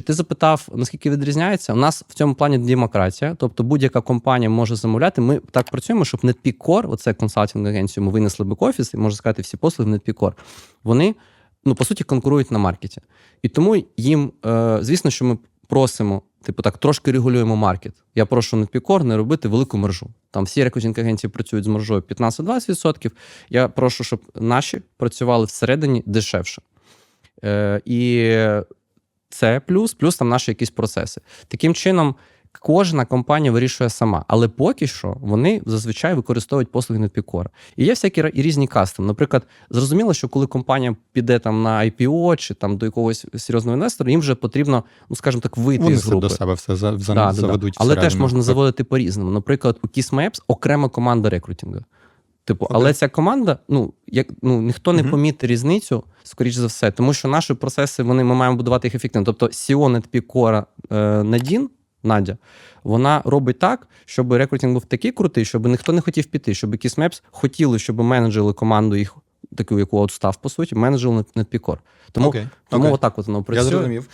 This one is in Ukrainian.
Ти запитав, наскільки відрізняється? У нас в цьому плані демократія, тобто будь-яка компанія може замовляти. Ми так працюємо, щоб NetPeak Core, оце консалтинг агенцію, ми винесли бек-офіс, і можна сказати, всі послуги в NetPeak Core, вони ну по суті конкурують на маркеті. І тому їм, е, звісно, що ми просимо, типу так, трошки регулюємо маркет. Я прошу NetPeak Core не робити велику мержу. Там всі рекрутинг агенції працюють з маржою 15-20%. Я прошу, щоб наші працювали всередині дешевше. Е, і це плюс, плюс там наші якісь процеси. Таким чином, кожна компанія вирішує сама, але поки що вони зазвичай використовують послуги NetPeak І є всякі і різні кастом. Наприклад, зрозуміло, що коли компанія піде там на IPO чи там до якогось серйозного інвестора, їм вже потрібно, ну скажімо так, вийти Вони з групи. до себе все за, за, Да, да, да. заведуть. Але теж можна заводити по-різному. Наприклад, у Kiss Maps окрема команда рекрутингу. Типу, Окей. але ця команда, ну як ну ніхто не Мгм. помітить різницю, скоріш за все, тому що наші процеси вони ми маємо будувати їх ефективно. Тобто SEO NetPeak е, Надін, Надя, вона робить так, щоб рекрутинг був такий крутий, щоб ніхто не хотів піти, щоб Maps хотіли, щоб менеджили команду їх. Таку, яку от став, по суті, менеджер NetPeak Тому, Окей, тому окей. отак от воно Я працює. зрозумів.